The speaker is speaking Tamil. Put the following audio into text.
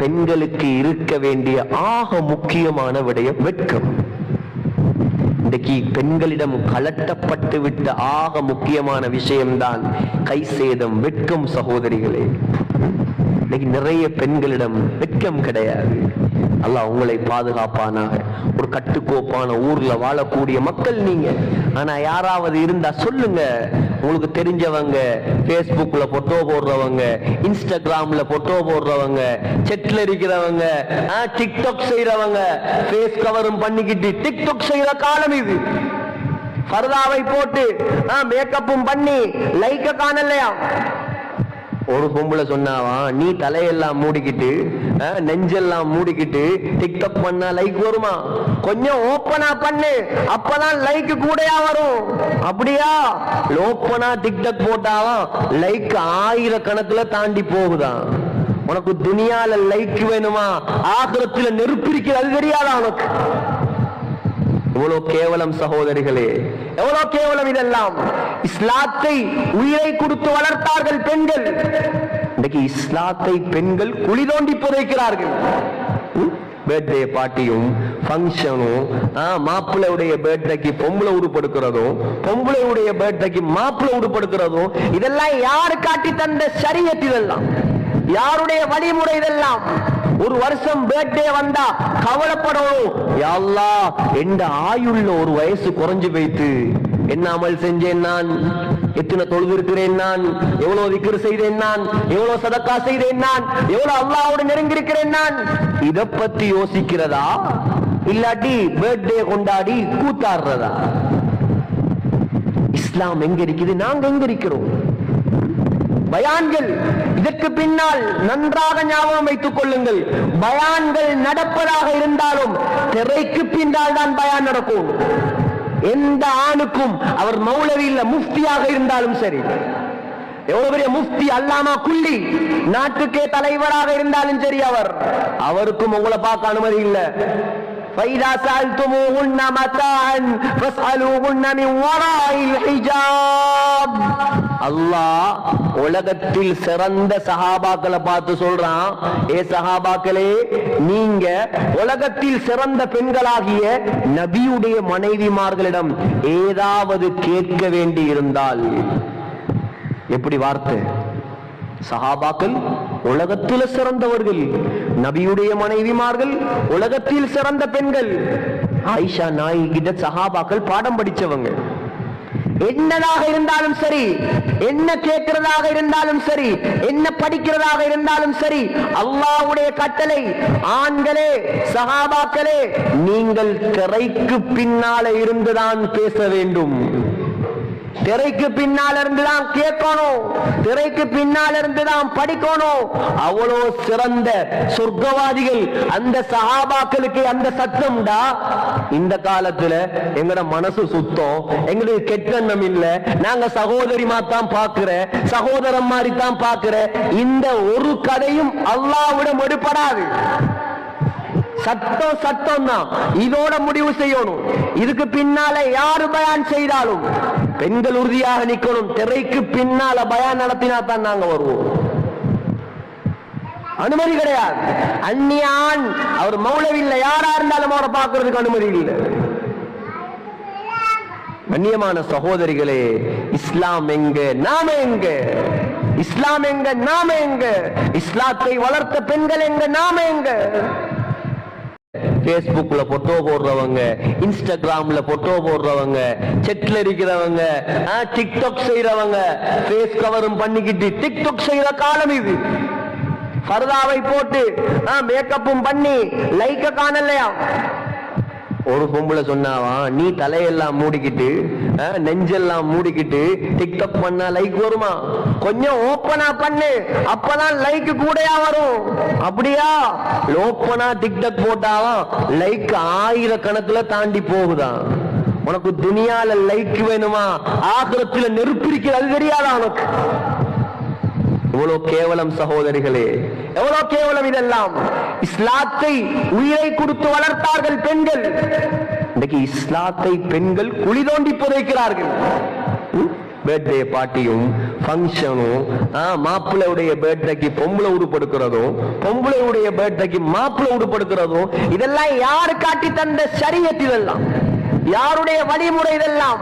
பெண்களுக்கு இருக்க வேண்டிய ஆக முக்கியமான விடயம் வெட்கம். இன்றைக்கு பெண்களிடம் கலட்டப்பட்டு விட்ட ஆக முக்கியமான விஷயம்தான் கை சேதம் வெட்கம் சகோதரிகளே. இன்னைக்கு நிறைய பெண்களிடம் வெட்கம் கிடையாது. அல்லாஹ் உங்களை பாதுகாப்பானாக ஒரு கட்டுக்கோப்பான ஊர்ல வாழக்கூடிய மக்கள் நீங்க. ஆனா யாராவது இருந்தா சொல்லுங்க. உங்களுக்கு தெரிஞ்சவங்க ஃபேஸ்புக்ல போட்டோ போடுறவங்க இன்ஸ்டாகிராம்ல போட்டோ போடுறவங்க செட்ல இருக்கிறவங்க டிக்டாக் செய்யறவங்க ஃபேஸ் கவரும் பண்ணிக்கிட்டு டிக்டாக் செய்யற காலம் இது. ஃபர்தாவை போட்டு மேக்கப்பும் பண்ணி லைக்க காணலையா? ஒரு பொம்பளை சொன்னாவா நீ தலையெல்லாம் மூடிக்கிட்டு நெஞ்செல்லாம் மூடிக்கிட்டு டிக்டாக் பண்ணா லைக் வருமா? கொஞ்சம் ஓப்பனா பண்ணு அப்பதான் லைக் கூடயா வரும். அப்படியா? ஓப்பனா டிக்டாக் போட்டாவா லைக் ஆயிரக்கணக்குல தாண்டி போகுதான் உனக்கு துனியால லைக் வேணுமா? ஆகிரத்துல நெருப்பிருக்கிறது தெரியாதா உனக்கு? இவ்வளவு கேவலம் சகோதரிகளே எவ்வளவு கேவலம் இதெல்லாம்? இஸ்லாத்தை உயிரை கொடுத்து வளர்த்தார்கள் பெண்கள். இன்னைக்கு இஸ்லாத்தை பெண்கள் குழி தோண்டி புதைக்கிறார்கள். பர்த்டே பார்ட்டியும் ஃபங்க்ஷனும் மாப்பிள்ளையுடைய பர்த்டேக்கு பொம்பளை உருப்படுக்கிறதும் பொம்பளையுடைய பர்த்டேக்கு மாப்பிள்ளை உருப்படுக்கிறதும் இதெல்லாம் யாரு காட்டி தந்த சரியத் இதெல்லாம்? யாருடைய வழிமுறை இதெல்லாம்? ஒரு வருஷம் பர்த்டே வந்தா கவலைப்படணும். யா எந்த ஆயுள்ள ஒரு வயசு குறைஞ்சு போயிட்டு என்ன அமல் செஞ்சேன் நான். எத்தனை தொழுது இருக்கிறேன் நான். எவ்வளவு விக்கிர் செய்தேன் நான். எவ்வளவு சதக்கா செய்தேன் நான். எவ்வளவு அல்லாவோட நெருங்கி இருக்கிறேன் நான். இத பத்தி யோசிக்கிறதா? இல்லாட்டி பர்த்டே கொண்டாடி கூத்தாடுறதா? இஸ்லாம் எங்க இருக்குது? நாங்க எங்க இருக்கிறோம்? பயான்கள் இதற்கு பின்னால் நன்றாக ஞாபகம் வைத்துக் கொள்ளுங்கள். பயான்கள் நடப்பதாக இருந்தாலும் திரைக்கு பின்னால் தான் பயான் நடக்கும். எந்த ஆணுக்கும் அவர் மௌலவி இல்ல முஃப்தியாக இருந்தாலும் சரி. எவ்வளவு பெரிய முஃப்தி அல்லாமா குள்ளி நாட்டுக்கே தலைவராக இருந்தாலும் சரி அவர். அவருக்கும் உங்களை பார்க்க அனுமதி இல்லை. فإذا سألتموهن متاعا فاسألوهن من وراء الحجاب அல்லாஹ் உலகத்தில் சிறந்த சஹாபாக்களை பார்த்து சொல்றான் ஏ சஹாபாக்களே நீங்க உலகத்தில் சிறந்த பெண்களாகிய நபியுடைய மனைவிமார்களிடம் ஏதாவது கேட்க வேண்டி இருந்தால் எப்படி வார்த்தை சஹாபாக்கள் உலகத்தில் சிறந்தவர்கள் நபியுடைய மனைவிமார்கள் உலகத்தில் சிறந்த பெண்கள். ஆயிஷா நாயகிட்ட சஹாபாக்கள் பாடம் படிச்சவங்க. என்னதாக இருந்தாலும் சரி என்ன கேட்கிறதாக இருந்தாலும் சரி என்ன படிக்கிறதாக இருந்தாலும் சரி அல்லாவுடைய கட்டளை ஆண்களே சஹாபாக்களே நீங்கள் திரைக்கு பின்னால இருந்துதான் பேச வேண்டும். திரைக்கு பின்னால் இருந்துதான் கேட்கணும். திரைக்கு பின்னால் இருந்துதான் படிக்கணும். அவ்வளோ சிறந்த சொர்க்கவாதிகள் அந்த சஹாபாக்களுக்கு அந்த சத்தம்டா இந்த காலத்துல எங்கட மனசு சுத்தம் எங்களுக்கு கெட்டெண்ணம் இல்ல. நாங்க சகோதரிமா தான் பாக்குற சகோதரன் மாதிரி தான் பாக்குற. இந்த ஒரு கதையும் அல்லாவிடம் எடுப்படாது சட்டம் சட்டம் தான் இதோட முடிவு செய்யணும். இதுக்கு பின்னால யாரு பயான் செய்தாலும் பெண்கள் உறுதியாக நிக்கணும். திரைக்கு பின்னால பயான் நடத்தினா தான் நாங்க வருவோம். அனுமதி கிடையாது. அந்நியான் அவர் மௌலவி யாரா இருந்தாலும் அவரை பார்க்கறதுக்கு அனுமதி இல்லை. கண்ணியமான சகோதரிகளே இஸ்லாம் எங்க நாம எங்க? இஸ்லாம் எங்க நாம எங்க? இஸ்லாத்தை வளர்த்த பெண்கள் எங்க நாம எங்க? Facebookல பொட்டோ போடுறவங்க இன்ஸ்டாகிராம்ல பொட்டோ போடுறவங்க செட்ல இருக்கிறவங்க டிக்டாக் செய்யறவங்க ஃபேஸ் கவரும் பண்ணிக்கிட்டு டிக்டாக் செய்யற காலம் இது. ஃபர்தாவை போட்டு மேக்கப்பும் பண்ணி லைக்க காணலையா? ஒரு பொம்பளை சொன்னாவா நீ தலையெல்லாம் மூடிக்கிட்டு நெஞ்செல்லாம் மூடிக்கிட்டு டிக்டாக் பண்ணா லைக் வருமா? கொஞ்சம் ஓப்பனா பண்ணு அப்பதான் லைக் கூடயா வரும். அப்படியா? ஓப்பனா டிக்டாக் போட்டாவா லைக் ஆயிரக்கணக்குல தாண்டி போகுதான் உனக்கு துனியால லைக் வேணுமா? ஆகிரத்துல நெருப்பிருக்கிறது அது தெரியாதா உனக்கு. எவ்வளவு கேவலம் சகோதரிகளே எவ்வளவு கேவலம் இதெல்லாம். இஸ்லாத்தை உயிரை கொடுத்து வளர்த்தார்கள் பெண்கள். இன்றைக்கு இஸ்லாத்தை பெண்கள் குழி தோண்டி புதைக்கிறார்கள். பர்த்டே பார்ட்டியும் ஃபங்க்ஷனும் மாப்பிள்ளையுடைய பர்த்டேக்கு பொம்பளை உடுப்படுக்கிறதும் பொம்பளையுடைய பர்த்டேக்கு மாப்பிள்ளை உடுப்படுக்கிறதும் இதெல்லாம் யாரு காட்டி தந்த சரியத்தில் எல்லாம் யாருடைய வழிமுறை இதெல்லாம்?